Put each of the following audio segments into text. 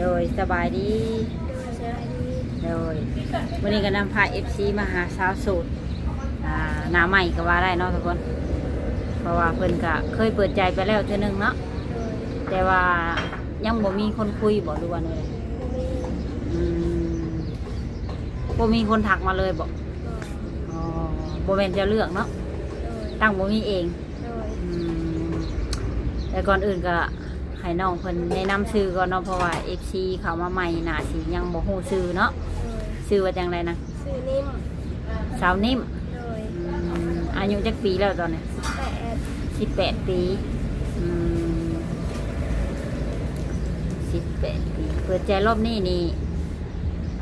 โดยสบายดีโดยสวัสดีโดยวันนี้ก็นำพาเอฟซีมาหาสาวโสูตรอ่าหน้าใหม่ก็ว่าได้เนาะทุกคน เพราะว่าเพิ่นก็เคยเปิดใจไปแล้วเทื่อนึงเนาะโดยแต่ว่ายังบ่มีคนคุยบ่รู้ว่าเลยมีอืมบ่มีคนทักมาเลยบ่บ่อ๋อบ่แม่นจะเลือกเนาะโดยตั้งบ่มีเองโดยอืมแต่ก่อนอื่นก็ ให้น้องเพิ่นแนะนำชื่อก่อนเนาะเพราะว่า FC เขามาใหม่น่าสิยังบ่ฮู้ชื่อเนาะโดยชื่อว่าจังไดนะชื่อนิ่มสาวนิ่มโดยอืมอายุจักปีแล้วตอนนี้แปดสิบแปดปีสิบแปดปีเปิดใจรอบนี้นี่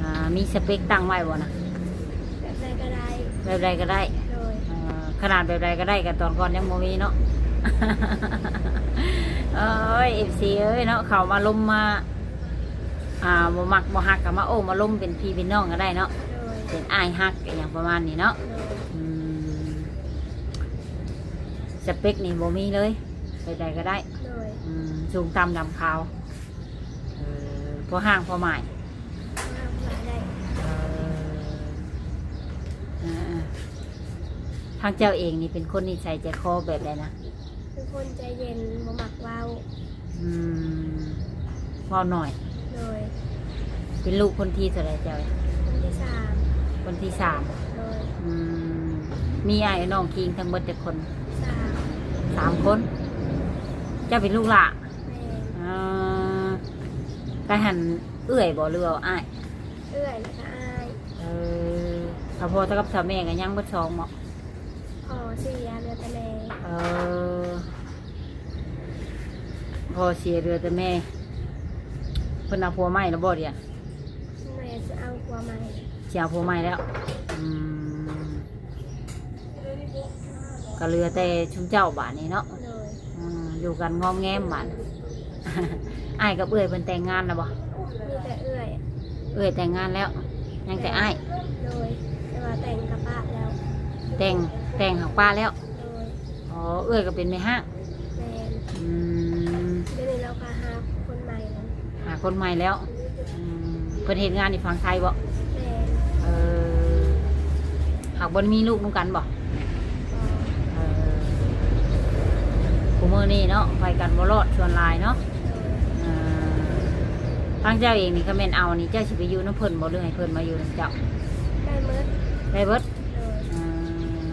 อ่ามีสเปคตั้งไว้บ่นะแบบใดก็ได้แบบใดก็ได้ โดยอ่าขนาดแบบใดก็ได้กับตอนก่อนยังโมมีเนาะ เอ้ยเอ ฟซีเอ้ยเนาะเขามาล้มมา อ่าบ่มักบ่ฮักกับมาโอ้มาล้มเป็นพี่เป็นน้องก็ได้เนาะโดยเป็นอ้ายฮักอหย่างประมาณนี้เนาะโดยอืมสเปคนี่บ่มีเลยแบบใดก็ได้โดยอืมสูงต่ำดำขาวเออพอห้างพอหมายห้ามหลายได้เอออ่าทางเจ้าเองนี่เป็นคนนิสัยใจคอแบบใดนะเป็นคนใจเย็นบ่มักเว้า อืมเว่าหน่อย โดยเป็นลูกคนที่เท่าไหรเจ้าคนที่สามคนที่สามโดยอืมมีไอ้ายน้องคิงทั้งหมดจะคนสามสามคน เจ้าเป็นลูกหละแม่อ่าไปหันเอื้อยบ่เรือเอาอ้ายเอื้อยแล้วก็อายเออถ้าพ่อเท่ากับสาแม่กันยังเบ่สองเหมาะพอเสียเรือตะแล เออ พ่อเสียเรือแต่แม่เพิ่นเอาผัวใหม่แล้วบ่เดียวแม่จะเอาผัวใหม่เสียผัวใหม่แล้วอืมก็เหลือแต่ชุมเจ้าบ้านนี้เนาะโดยอืมอยู่กันงอมแงมบ้าน อ้ายกับเอื้อยเพิ่นแต่งงานแล้วบ่มีแต่เอื้อยเอื้อยแต่งงานแล้ว ยังแต่อ้ายโดยแต่ว่าแต่งกับป้าแล้วแต่งแต่งหักป้าแล้วโดยอ๋อเอื้อยก็เป็นแม่ห้างแมนอืม เดี๋ยวนี้เราก็หาคนใหม่แล้ว หา คนใหม่แล้วอืมเพิ่นเฮ็ดงานที่ฝั่งไทยบ่แมนเออหากบนมีลูกนุ่งกันบ่ก็เออกูมือนี่เนาะไปกันบ่รอดชวนหลายเนาะโดยเออทางเจ้าเองนี่ก็แม่นเอานี่เจ้าสิไปอยู่น้ำเพิ่นบ่หรือให้เพิ่นมาอยู่น้ำเจ้าได้เมิดได้เบิดโดยเออ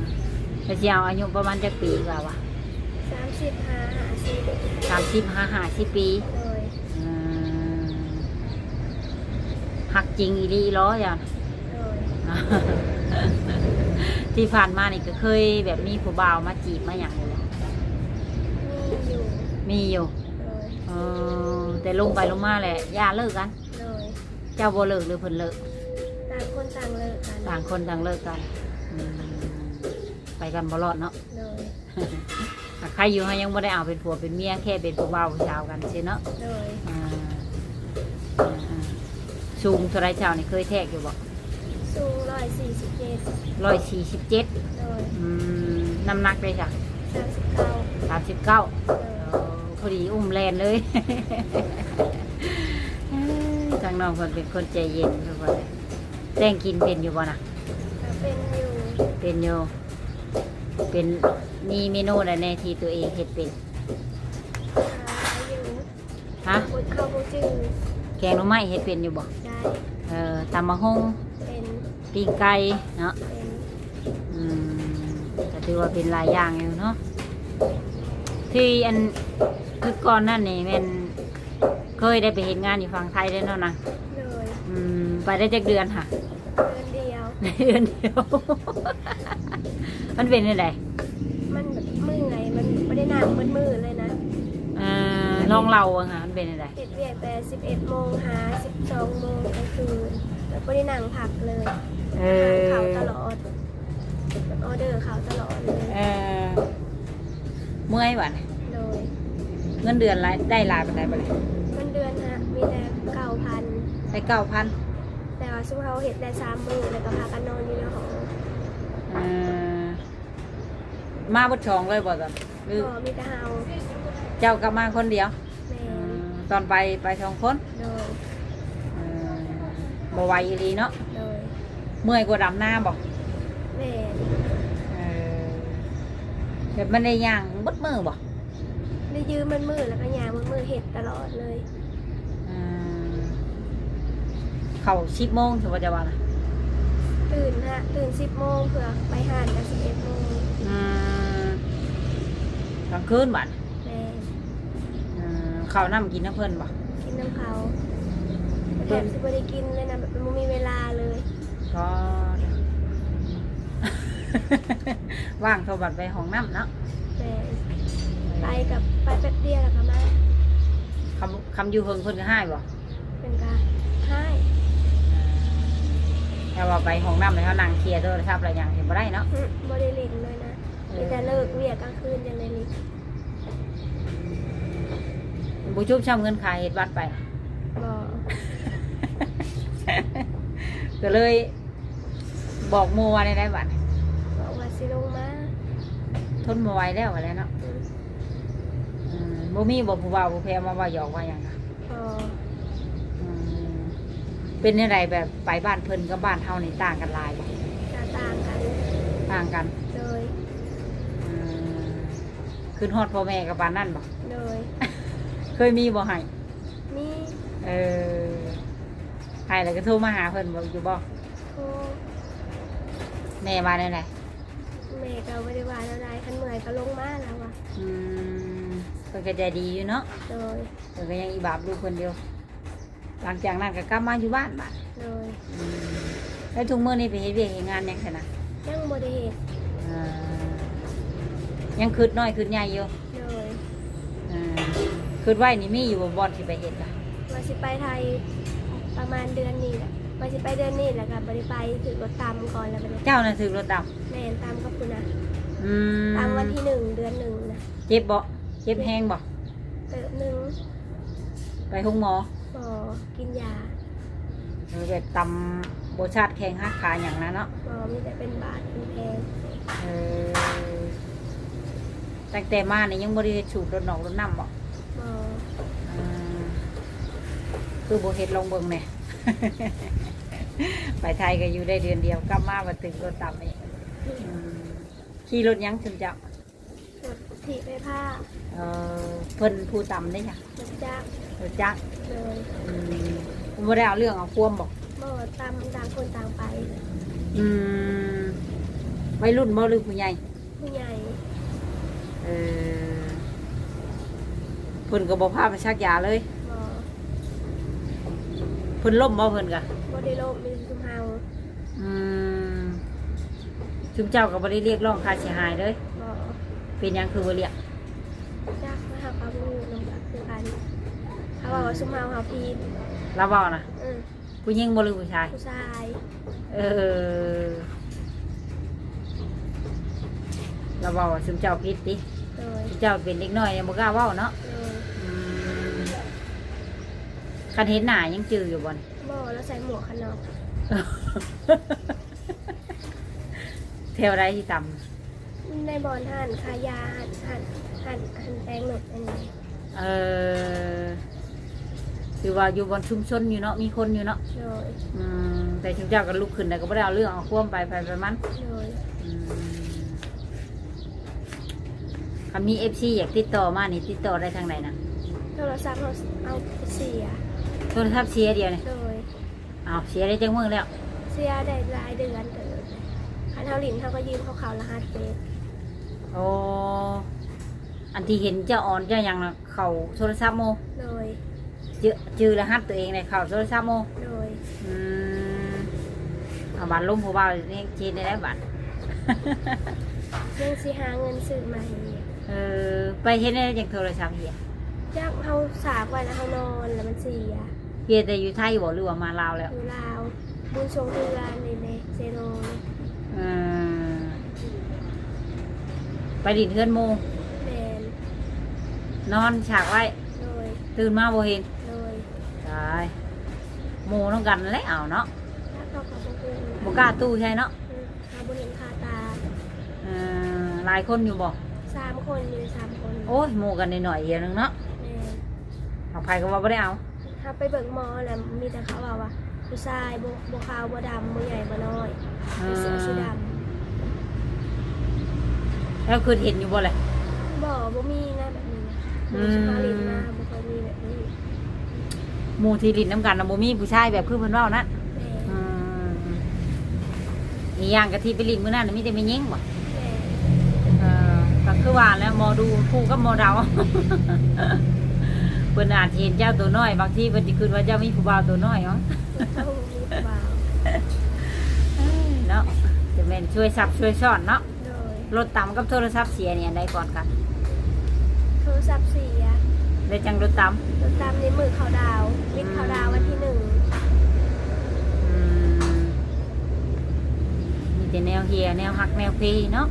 แต่สิเอาอายุประมาณจักปีกว่าวะสามสิบห้าหาสิบสามสิบห้าห้าสิบปี โดย เออ หักจริงอีหลีอีล้ออย่างโดยที่ผ่านมานี่ก็เคยแบบมีผู้บ่าวมาจีบมาอย่างนี้มีอยู่มีอยู่โดยเออแต่ลงไปลงมาแหละย่าเลิกกัน โดยเจ้าบ่เลิกหรือเพิ่นเลิก ต่างคนต่างเลิกกันต่างคนต่างเลิกกันอืมไปกันบ่รอดเนาะ โดยถ้าใครอยู่ให้ยังบ่ได้เอาเป็นผัวเป็นเมียแค่เป็นผู้บ่าวผู้สาวกันสิเนาะโดยอ่าอ่าอ่า สูงเท่าไรเจ้านี่เคยแทกอยู่บ่สูงร้อยสี่สิบเจ็ดร้อยสี่สิบเจ็ดโดยน้ำหนักเลยจ้ะสามสิบเก้าสามสิบเก้าโดยพอดีอุ้มแลนเลยทางน้องคนเป็นคนใจเย็นทุกคนเลยแต่งกินเป็นอยู่บ่นะก็เป็นอยู่เป็นอยู่เป็นมีเมนูอะไรในที่ตัวเองเฮ็ดเป็นหาอยู่ฮะพุดเข้าพุจืดแกงหน่อไม้เฮ็ดเป็นอยู่บ่ได้เอ่อตำมะฮงเป็นปิ้งไก่เนาะเป็นอืมก็ถือว่าเป็นหลายอย่างอยู่เนาะที่อันคือก่อนนั่นนี่แม่นเคยได้ไปเห็นงานอยู่ฝั่งไทยได้วเนาะนะโดยอืมไปได้จักเดือนค่ะ เดือนเดียวในเดือนเดียว มันเป็นยังไงมันแบบเมื่อยมันไม่ได้นานมืดมืดๆเลยนะ อ่าลองเราอะค่ะมันเป็นยังไงเห็ด เวียกแต่สิบเอ็ดโมงหาสิบสองโมงกลางคืนแล้วไม่ได้นั่งพักเลยเอเขาอตลอดออเดอร์เขาตลอดเลยเออเมื่อยบ่ะโดยเงินเดือนรายได้รายเป็นไรบ่เลยเงินเดือนฮะมีแต่เก้าพัน ได้เก้าพันแต่ว่าซุ่มเขาเห็ดได้สามมือแล้วก็พากันนอนอยู่ในห้องเออมาบดชองเลยบ่จ้ะหรือก็มีแต่เฮาเจ้ากลับมาคนเดียวแม่อืม ตอนไปไปสองคนโดยเออบ่ไหวอีหลีเนาะโดยเมื่อยกว่าดำหน้าบ่แม่เออแบบมันได้ย่างเบดมือบ่ได้ยืมมันมือแล้วก็ยางมันมือเห็ดตลอดเลยอืมเข้าสิบโมงถือว่าจะว่านะตื่นฮะตื่นสิบโมงเพื่อไปหานกันสิบเอ็ดโมงอืมกลางคืนบัดแม่อืม ข้าวน้ำกินน้ำเพิ่นบ่กินน้ำเขาแถมสิบได้กินเลยนะแบบมันมีเวลาเลยก็ว่างโทรบัตรไปห้องน้ำเนาะแม่ไปกับไปแป๊บเดียวแล้วก็มาคำคำอยู่เฮิงเพิ่นก็ให้บ่เป็นการให้แต่ว่าไปห้องน้ำเลยเขานั่งเคลียร์โทรศัพท์อะไรอย่างเห็นบ่ได้เนาะบริลินเลยนะมีแต่เลิกเวียกกลางคืนยังในลิฟต์ บุชุบช่ำเงินขายเห็ดบัตรไปบอก็เลยบอกโมว่าได้ได้บัตรบอกว่าสิลงมาทนมาไหวแล้วอะไรเนาะอืมอืมบ่มีบอกผู้บ่าวผู้แพ้มาว่าหยอกว่าอย่างนะพออืมเป็นอะไรแบบไปบ้านเพิ่นกับบ้านเฮานี่ต่างกันหลายบ่จะต่างกันต่างกันโดยอืมขึ้นฮอดพ่อแม่กับบ้านนั่นบ่โดย เคยมีบ่ให้นี่เออให้แล้วก็โทรมาหาเพิ่นบ่อยู่บ่โทรแม่มาได้ไหนแม่ก็บริวารอะไรขันเมื่อยก็ลงมาแล้วว่ะอืมเพิ่นก็ใจดีอยู่เนาะโดยเพิ่นก็ยังอีบาบลูกคนเดียว หลังจากนั้นก็กลับมาอยู่บ้านบ้านโดยอืมแล้วทุกมื้อนี้ไปเฮ็ดเวียกเฮ็ดงานหยังไงนะยังบริเหตุอ่ายังคืดน้อยคืดใหญ่อยู่โดยอ่า คืดไว้นี่มีอยู่บ่บ่อนที่ไปเฮ็ดล่ะว่าสิไปไทยประมาณเดือนนี้แหละว่าสิไปเดือนนี้แหละค่ะบริไปถือรถตามก่อนแล้วไปเลยเจ้าน่ะถือรถดำแม่นตามก็คุณนะอืมตามวันที่หนึ่งเดือนหนึ่งนะเจ็บบ่เจ็บแห้งบ่เติมหนึ่งไปห้องหมอพอกินยาเออแบบตำบ่ชาติแข้งหักขาหยังนะเนาะหมอมีแต่เป็นบาดเป็นแผลเออตั้งแต่มานี่ยังบ่ได้สูบรถนอกรถน้ำบ่ คือบ่เฮ็ดลองเบิ่งแหน่ไปไทยก็อยู่ได้เดือนเดียวกลับมาบ่ถึงรถต่ำนี่อืมขี่รถหยังถึงจะรถถีบไปผ้าเอ่อเพิ่นผู้ต่ำได้จ้ะรถจักรรถจักรเลยอืมบ่ได้เอาเรื่องเอาความบอกหมอตามต่างคนต่างไปอืมวัยรุ่นบ่หรือผู้ใหญ่ผู้ใหญ่เออเพิ่นก็บ่พาไปชักยาเลยหมอ เพิ่นล้มบ่เพิ่นก็บไดิโลมมีสุมเฮาอืมชุมเจ้าก็บ่ได้เรียกร้องค่าเสียหายเลยหมอเป็นหยังคือบ่เรียกจักมาหาความรู้นำกันคือกันเขาบอกว่าสุมเฮาเฮาพีนเราเว้านะอืมผู้หญิงบ่หรือผู้ชาย ผู้ชายเออเราเว้าว่าชุมเจ้าผิดติโดยชุมเจ้าเป็นเด็กน้อยยังบ่กล้าเว้าเนาะโดยอืม คันเห็นหน้ายังจืออยู่บ่นหมอแล้วใส่หมวกกันน็อกเทวไรที่ต่ในบอลหั่นขายาหั่นหั่นหั่นหั่นแปลงหนดอันนี้ำเออคือว่าอยู่บนชุมชนอยู่เนาะมีคนอยู่เนาะโดยอืมแต่ชุมเจ้าก็ลุกขึ้นแต่ก็ไม่ได้เอาเรื่องเอาควมไปไปไปมันโดยอืมคันมีเอฟซีอยากติดต่อมานี่ติดต่อได้ทางไหนนะโทรศัพท์เราเอาไปเสีย โทรศัพท์เสียเดียวเนี่ยโดยเอาเสียได้จังมือแล้วเสียได้รายเดือนเติมคันเท่าหลินเขาก็ยืมเขาเขารหัสเฟซโอ้อันที่เห็นเจ้าอ่อนเจ้าหยังน่ะเขาโทรศัพท์โมโดยจือจือรหัสตัวเองเลยเขาโทรศัพท์โมโดยอืมเอาบัตรล้มผู้บ่าวนี่จีนได้แล้วบัตร ยังสิหาเงินซื้อมาให้เออไปเห็นได้จังโทรศัพท์เฮียจักเขาสากไว้แล้วเขานอนแล้วมันเสีย เฮียแต่อยู่ไทยบ่หรือว่ามาลาวแล้วอยู่ลาวบุญชงเรือในในเซโนเออไปดินเทือนโม แมนนอนฉากไว้ โดยตื่นมาบ่เห็นโดยตายโมต้องกันแล้วเอาเนาะถ้าเขาขอพวกคุณบ่กล้าตู้ใช่เนาะเขาบุญเห็นคาตาเออหลายคนอยู่บ่สามคนอยู่ในสามคนโอ้ยโมกันหน่อยๆเดียวนึงเนาะแมนเอาไผก็ว่าบ่ได้เอา ถ้าไปเบิ่งหมอแล้วมีแต่เขาว่าว่าผู้ชายบ่บ่ขาวบ่ดำบ่ใหญ่บ่น้อยเอมีเสื้อสีดอแล้วคือเห็นอยู่บ่เลยำบ่บ่มีนะแบบนี้นะอืบ่มสุภาลินมาบ่เคยมีแบบนี้หมู่ที่ลิ้นน้ำกันน่ะบ่มีผู้ชายแบบคือเพิ่นเว้านั่นแม่อืมอีกอย่างกะที่ไปลิ้นมื้อนั้นน่ะมีแต่แม่ยิงบ่แม่เออก็คือว่าแล้วหมอดูคู่กับหมอเดา เพิ่นอาจเห็นเจ้าตัวน้อย บางทีเพิ่นสิคิดว่าเจ้ามีผู้บ่าวตัวน้อยเนาะต้องมีกระเป๋าเนาะจะแม่นช่วยซับช่วยซ่อนเนาะโดยรถต่ำกับโทรศัพท์เสียเนี่ยอันใดก่อนกันโทรศัพท์เสียเลยจังรถต่ำรถตามในมือเขาดาววิทย์เขาดาววันที่หนึ่งอืมมีแต่แนวเฮียแนวหักแนวเพเนาะ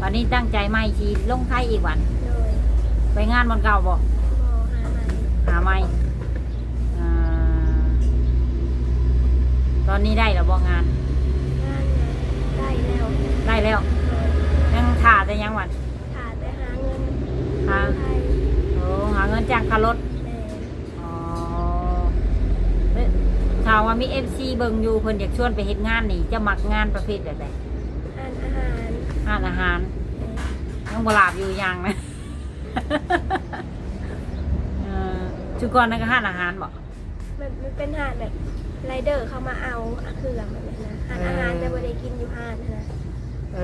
วันนี้ตั้งใจไม่ชีลงไทยอีกวันโดยไปงานวันเก่าบ่มหาใหม่หาไม่อ่าตอนนี้ได้แล้วบ่งานงานไงได้แล้วได้แล้วโดยยังถ่าแต่ยังวันขาดไปหาเงินหาไทยโอ้หาเงินจ้างค่ารถแม่อ๋อเอ้ยข่าวว่ามีเอฟซีเบิ่งอยู่เพิ่นอยากชวนไปเฮ็ดงานนี่จะมักงานประเภทแบบใดอ่านอาหารร้านอาหารแม่ยังบลาบอยู่ยังนะเอ อชุกรนั่นก็ห้านอาหารบ่มันมันเป็นหาดแบบไรเดอร์เขามาเอาเครื่องแบบนี้นะหาดอาหารแต่ไม่ได้กินอยู่หาดนะเอ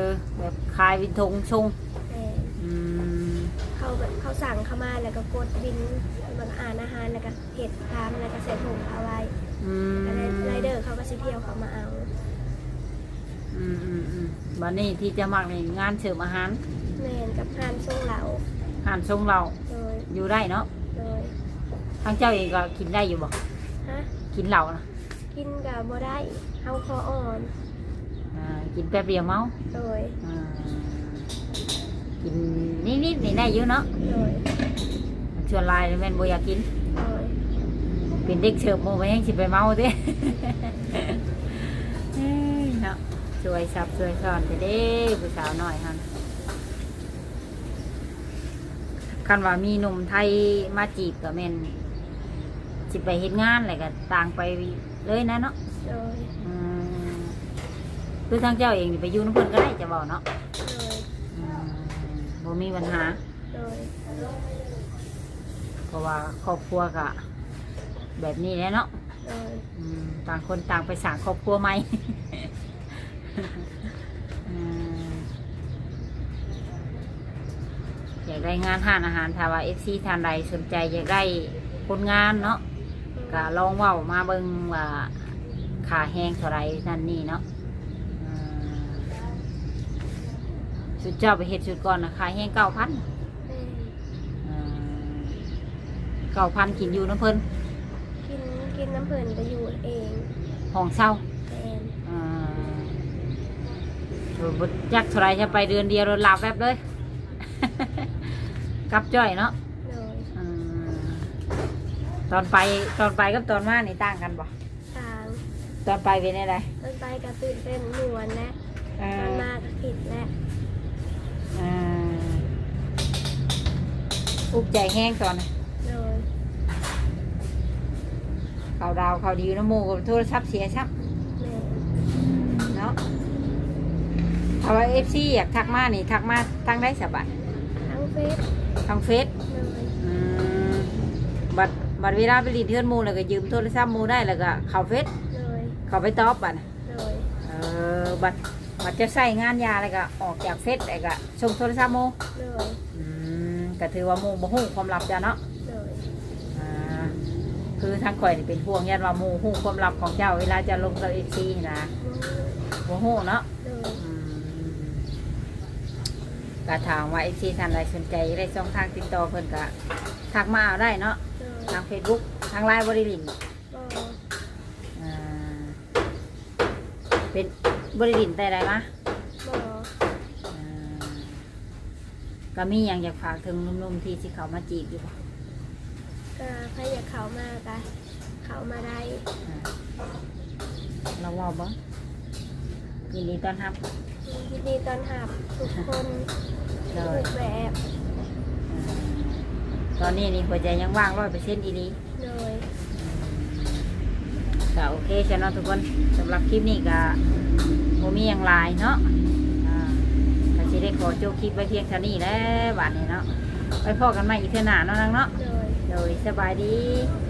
อ แบบขายวินทงชงแม่อืมเขาแบบเขาสั่งเข้ามาแล้วก็กดบินบางอ่านอาหารแล้วก็เห็ดทามแล้วก็ใส่ถุงเอาไว้อืมแล้วไรเดอร์เขาก็สิเที่ยวเขามาเอาอืมอืมอืมบัดนี้ที่จะมักในงานเสริมอาหารแม่นกับหานช่วงเหลาอาหารชงเราโดยอยู่ได้เนาะโดย ทางเจ้าเองก็กินได้อยู่บ่ฮะกินกินเหล้านะกินกับบ่ได้เอาคออ่อนอ่ากินแป๊บเดียวเมาโดยอ่ากินนิดๆนี่ได้อยู่เนาะโดยชวนไลน์แม่นบ่อยากกิน โดยเป็นเด็กเสิร์ฟโมไปยังสิไปเมาเด้ เอ้ยเนาะช่วยซับช่วยสอนไปเด้ผู้สาวหน่อยฮันคันว่ามีหนุ่มไทยมาจีบกับแม่น สิไปเฮ็ดงานอะไรก็ต่างไปเลยนะเนาะโดยอืมคือทางเจ้าเองนี่ไปอยู่น้ำเพิ่นก็ได้จะบอกเนาะโดยอืมบ่มีปัญหา โดยเพราะว่าครอบครัวก็แบบนี้แหละเนาะโดยอืมต่างคนต่างไปสร้างครอบครัวใหม่ อืมอยากได้งานห้านอาหารถ้าว่าเอฟซีทานใดสนใจอยากได้คนงานเนาะ ก็ลองเว่ามาเบิ่งว่าค่าแห้งเท่าไรนั่นนี่เนาะอืมสุดเจ้าไปเฮ็ดสุดก่อนนะค่าแห้งเก้าพันแม่เก้าพันกินอยู่น้ำเพิ่นกินกินน้ำเพิ่นก็อยู่เองห้องเช่าแม่อ่าโอ้บยักเท่าไรจะไปเดือนเดียวรถลาบแวบเลย กลับจ้อยเนาะโดยอืม ตอนไปตอนไปกับตอนมานี่ต่างกันบ่ทางตอนไปเป็นอะไรต้นไปก็ตื่นเต้นม่วนและอ่าตอนมาก็ผิดและอ่าอุกใจแห้งตอนน่ะโดยเขาดาวเขาดีอยู่น้ำหมูกับโทรศัพท์เสียชับแม่เนาะเอาว่าเอฟซีอยากทักมานี่ทักมาทางได้สบายทั้งเฟซทางเฟซโดยอืม บัดบัดเวลาไปรีดเทือนหมูแล้วก็ยืมโทรศัพท์หมูได้แล้วก็เข้าเฟซโดยเข้าไปตอบบัดน่ะโดยเออบัดบัดจะใส่งานยาแล้วก็ออกจากเฟซแล้วก็ส่งโทรศัพท์หมูโดยอืมก็ถือว่าหมูบ่ฮู้ความลับจ้ะเนาะโดยอ่าคือทางข่อยนี่เป็นห่วงยันว่าหมูฮู้ความลับของเจ้าเวลาจะลงกับเอซีนะบ่ฮู้เนาะ โดยอืมก็ถามว่าเอซีท่านใดสนใจได้ช่องทางติดต่อเพิ่นก็ทักมาเอาได้เนาะโดย ทาง Facebook ทางไลน์บริลินบ่อ่าเป็นบริลินแต่ใดมะบ่อ่าก็มีอย่างอยากฝากถึงหนุ่มๆที่สิเขามาจีบอยู่บ่ก็ใครอยากเข้ามาก็เข้ามาได้อ่าเราเว่าบ่ยินดีต้อนรับยินดีต้อนรับทุกคนเลทุยกแบบอ่า ตอนนี้นี่หัวใจยังว่างร้อยเปอร์เซ็นต์อีนี้โดยก็โอเคใช่เนาะทุกคนสำหรับคลิปนี้ก็โมมีอย่างหลายเนาะอ่าก็สิได้ขอจบคลิปไว้เพียงเท่านี้แหล้วบาดนี้เนาะไปพอกันใหม่อีกเท่าหน้าเนาะนางเนาะโดย โดยสบายดีโ